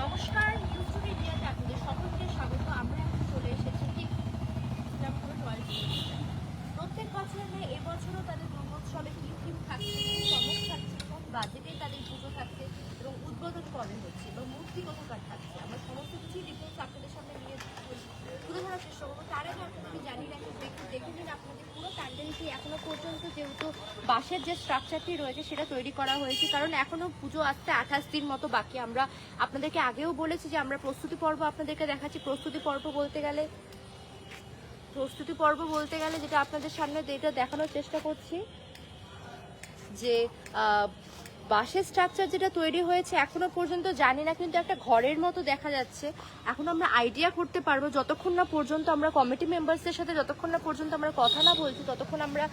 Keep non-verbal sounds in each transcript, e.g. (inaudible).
নমস্কার news India মিডিয়াতে আপনাদের সকলকে স্বাগত আমরা এখন চলে এসেছি ঠিক। প্রত্যেক বছর মেয়ে এবছরও তাদের দুর্গোৎসবে কি থিম থাকছে, চমক থাকছে, এবং বাজেটে তাদের পুজো থাকছে এবং উদ্বোধন কবে হচ্ছে এবং মূর্তি কোথাকার থাকছে আমরা সমস্ত কিছুই ডিটেলস আপনাদের সামনে নিয়ে তুলে ধরার চেষ্টা করব তার আগে আপনাদেরকে জানিয়ে রাখি দেখে দেখে নিন আপনাদের প্যান্ডেলটি এখনও পর্যন্ত যেহেতু বাঁশের যে স্ট্রাকচারটি রয়েছে সেটা তৈরি করা হয়েছে, কারণ এখনও পুজো আসতে আঠাশ দিন মতো বাকি। আমরা আপনাদেরকে আগেও বলেছি যে আমরা প্রস্তুতি পর্ব আপনাদেরকে দেখাচ্ছি। প্রস্তুতি পর্ব বলতে গেলে, প্রস্তুতি পর্ব বলতে গেলে যেটা আপনাদের সামনে যেটা দেখানোর চেষ্টা করছি, যে বাঁশের স্ট্রাকচার যেটা তৈরি হয়েছে এখনও পর্যন্ত জানি না, কিন্তু একটা ঘরের মতো দেখা যাচ্ছে। এখন আমরা আইডিয়া করতে পারব, যতক্ষণ না পর্যন্ত আমরা কমিটি মেম্বার্সদের সাথে, যতক্ষণ না পর্যন্ত আমরা কথা না বলছি, ততক্ষণ আমরা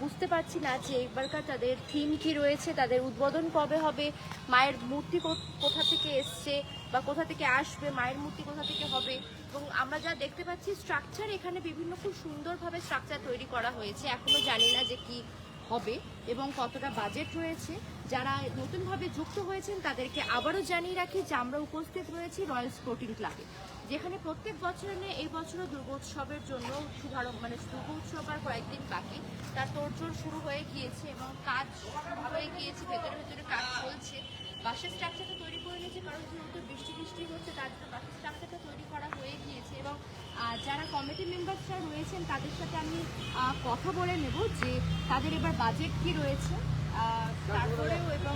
বুঝতে পারছি না যে এবারকার তাদের থিম কি রয়েছে, তাদের উদ্বোধন কবে হবে, মায়ের মূর্তি কোথা থেকে এসছে বা কোথা থেকে আসবে, মায়ের মূর্তি কোথা থেকে হবে, এবং আমরা যা দেখতে পাচ্ছি স্ট্রাকচার এখানে বিভিন্ন খুব সুন্দরভাবে স্ট্রাকচার তৈরি করা হয়েছে। এখনও জানি না যে কি হবে এবং কতটা বাজেট রয়েছে, যারা নতুনভাবে যুক্ত হয়েছেন তাদেরকে আবারও জানিয়ে রাখি যে আমরা উপস্থিত রয়েছি রয়্যাল স্পোর্টিং ক্লাবে যেখানে প্রত্যেক বছরের নিয়ে এই বছরও দুর্গোৎসবের জন্য শুভারম্ভ মানে দুর্গোৎসব আর কয়েকদিন বাকি। তার তোড়জোড় শুরু হয়ে গিয়েছে এবং কাজ শুরু হয়ে গিয়েছে, ভেতরে ভেতরে কাজ চলছে। বাসের স্ট্রাকচারটা তৈরি করে নিয়েছে কারণ যেহেতু বৃষ্টি বৃষ্টি হচ্ছে তার জন্য বাসের স্ট্রাকচারটা তৈরি করা হয়ে গিয়েছে। এবং যারা কমিটি মেম্বারসরা রয়েছেন তাদের সাথে আমি কথা বলে নেব যে তাদের এবার বাজেট কি রয়েছে তারপরেও এবং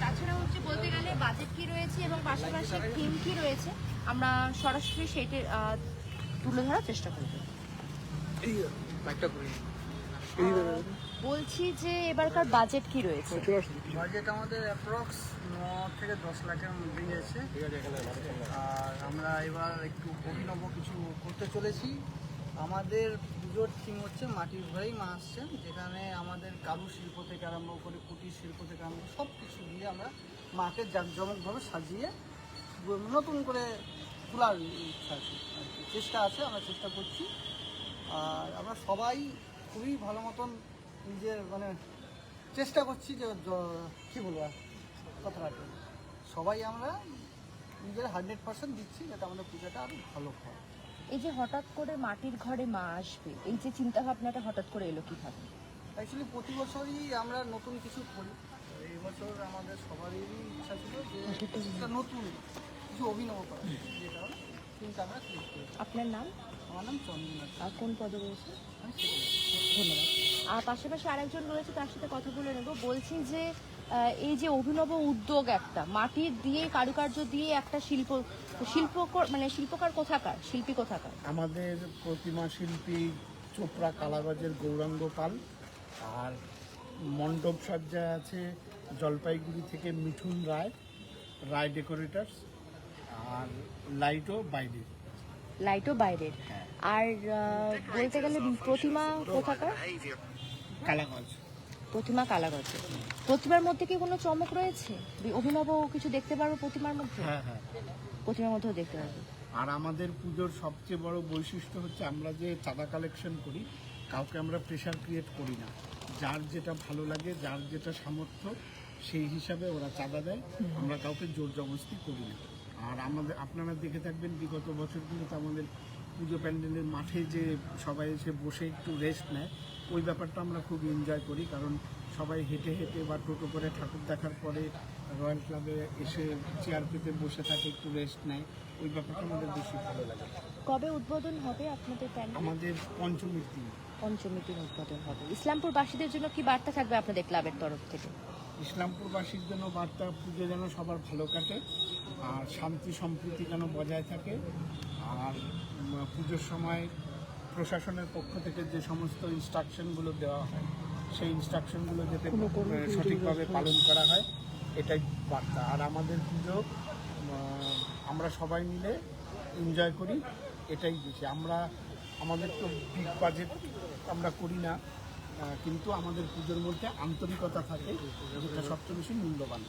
তাছাড়াও হচ্ছে বলতে গেলে বাজেট কি রয়েছে এবং পাশাপাশি থিম কি রয়েছে আমরা সরাসরি সেটি তুলে ধরার চেষ্টা করব। আহ, বলছি যে এবারকার বাজেট কি রয়েছে? বাজেট আমাদের অ্যাপ্রক্স ন থেকে দশ লাখের মধ্যেই আছে। আর আমরা এবার একটু অভিনব কিছু করতে চলেছি। আমাদের পুজোর থিম হচ্ছে মাটির ঘরেই মা আসছেন যেখানে আমাদের কারু শিল্প থেকে আরম্ভ করে কুটির শিল্প থেকে আরম্ভ সব কিছু দিয়ে আমরা মাকে জাঁকজমকভাবে সাজিয়ে নতুন করে তোলার ইচ্ছা আছে আর কি। চেষ্টা আছে আমরা চেষ্টা করছি। আর আমরা সবাই খুবই ভালো মতন নিজের মানে চেষ্টা করছি যে কী বলব আর কথাটাকে সবাই আমরা নিজের হান্ড্রেড পার্সেন্ট দিচ্ছি যাতে আমাদের পূজাটা আরও ভালো হয়। এই যে হঠাৎ করে মাটির ঘরে মা আসবে এই যে চিন্তা ভাবনাটা হঠাৎ করে এলো কীভাবে? অ্যাকচুয়ালি প্রতি বছরই আমরা নতুন কিছু করি। এই বছর আমাদের সবারই ইচ্ছা ছিল যে (laughs) একটা নতুন কিছু অভিনব করা যে কারণে কিন্তু আমরা আপনার নাম? আমার নাম চন্দন আর কোন পদে রয়েছে? ধন্যবাদ। আর পাশাপাশি আরেকজন রয়েছে তার সাথে কথা বলে নেব। বলছি যে এই যে অভিনব উদ্যোগ একটা মাটির দিয়ে কারুকার্য দিয়ে একটা শিল্প শিল্প মানে শিল্পকার কোথাকার শিল্পী কোথাকার? আমাদের প্রতিমা শিল্পী চোপড়া কালাগজের গৌরাঙ্গ পাল আর মণ্ডপ সজ্জায় আছে জলপাইগুড়ি থেকে মিঠুন রায় রায় ডেকোরেটার্স আর লাইটও বাইরে। লাইটও বাইরের। আর বলতে গেলে প্রতিমা কোথাকার? কালাগজ প্রতিমা কালাগঞ্জ। প্রতিমার মধ্যে কি কোনো চমক রয়েছে? অভিনব কিছু দেখতে পারব প্রতিমার মধ্যে? হ্যাঁ হ্যাঁ। প্রতিমার মধ্যেও দেখতে পারব আর আমাদের পুজোর সবচেয়ে বড় বৈশিষ্ট্য হচ্ছে আমরা যে চাঁদা কালেকশন করি কাউকে আমরা প্রেশার ক্রিয়েট করি না। যার যেটা ভালো লাগে যার যেটা সামর্থ্য সেই হিসাবে ওরা চাঁদা দেয়। আমরা কাউকে জোর জবরদস্তি করি না। আর আমাদের আপনারা দেখে থাকবেন বিগত বছরগুলোতে আমাদের পুজো প্যান্ডেলের মাঠে যে সবাই এসে বসে একটু রেস্ট নেয় ওই ব্যাপারটা আমরা খুব এনজয় করি। কারণ সবাই হেঁটে হেঁটে বা টোটো করে ঠাকুর দেখার পরে রয়্যাল ক্লাবে এসে চেয়ার পেতে বসে থাকে একটু রেস্ট নেয়। ওই ব্যাপারটা আমাদের বেশি ভালো লাগে। কবে উদ্বোধন হবে আপনাদের প্যান্ডেল? আমাদের পঞ্চমীর দিন। পঞ্চমী দিন উদ্বোধন হবে। ইসলামপুরবাসীদের জন্য কি বার্তা থাকবে আপনাদের ক্লাবের তরফ থেকে? ইসলামপুরবাসীর জন্য বার্তা পুজো যেন সবার ভালো কাটে। আর শান্তি সম্প্রীতি যেন বজায় থাকে আর পুজোর সময় প্রশাসনের পক্ষ থেকে যে সমস্ত ইনস্ট্রাকশনগুলো দেওয়া হয় সেই ইনস্ট্রাকশনগুলো যাতে সঠিকভাবে পালন করা হয় এটাই বার্তা। আর আমাদের পুজো আমরা সবাই মিলে এনজয় করি এটাই বেশি আমরা আমাদের তো বিগ বাজেট আমরা করি না কিন্তু আমাদের পুজোর মধ্যে আন্তরিকতা থাকে যেটা সবচেয়ে বেশি মূল্যবান।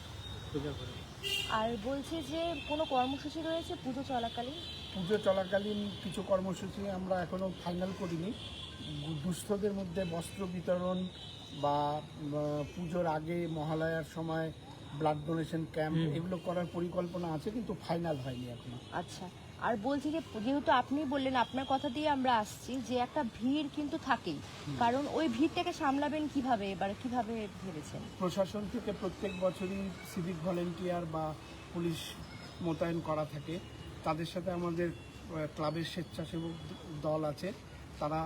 আর বলছে যে কোনো কর্মসূচি রয়েছে পুজো চলাকালীন? পুজো চলাকালীন কিছু কর্মসূচি আমরা এখনও ফাইনাল করিনি। দুস্থদের মধ্যে বস্ত্র বিতরণ বা পুজোর আগে মহালয়ার সময় ব্লাড ডোনেশন ক্যাম্প এগুলো করার পরিকল্পনা আছে কিন্তু ফাইনাল হয়নি এখনও। আচ্ছা। আর বলছি যে যেহেতু আপনি বললেন আপনার কথা দিয়ে আমরা আসছি যে একটা ভিড় কিন্তু থাকেই। কারণ ওই ভিড়টাকে সামলাবেন কীভাবে এবার কীভাবে ভেবেছেন? প্রশাসন থেকে প্রত্যেক বছরই সিভিক ভলেন্টিয়ার বা পুলিশ মোতায়েন করা থাকে। তাদের সাথে আমাদের ক্লাবের স্বেচ্ছাসেবক দল আছে। তারা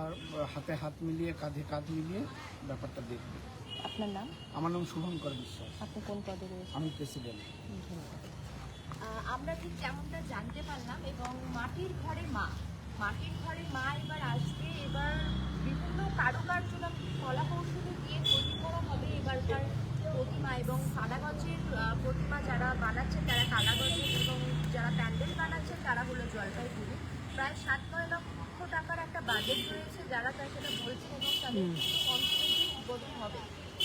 হাতে হাত মিলিয়ে কাঁধে কাঁধ মিলিয়ে ব্যাপারটা দেখবে। আপনার নাম? আমার নাম শুভঙ্কর বিশ্বাস। আপনি কোন পদে রয়েছেন? আমি প্রেসিডেন্ট ধন্যবাদ। আমরা ঠিক যেমনটা জানতে পারলাম এবং মাটির ঘরে মা। মাটির ঘরে মা এবার আসবে এবার বিভিন্ন কারুকার্য বা কলা কৌশলী দিয়ে তৈরি করা হবে এবারকার প্রতিমা এবং কালাগঞ্জের আহ, প্রতিমা যারা বানাচ্ছেন তারা কালাগঞ্জের এবং যারা প্যান্ডেল বানাচ্ছেন তারা হলো জলপাইগুড়ি প্রায় সাত নয় লক্ষ টাকার একটা বাজেট রয়েছে যারা তার সেটা বলছেন এবং তাদের পঞ্চমীর উদ্বোধন হবে।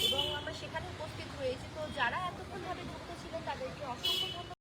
এবং আমরা সেখানে উপস্থিত হয়েছি। তো যারা এতক্ষণ ধরে যুক্ত ছিলেন তাদেরকে অসংখ্য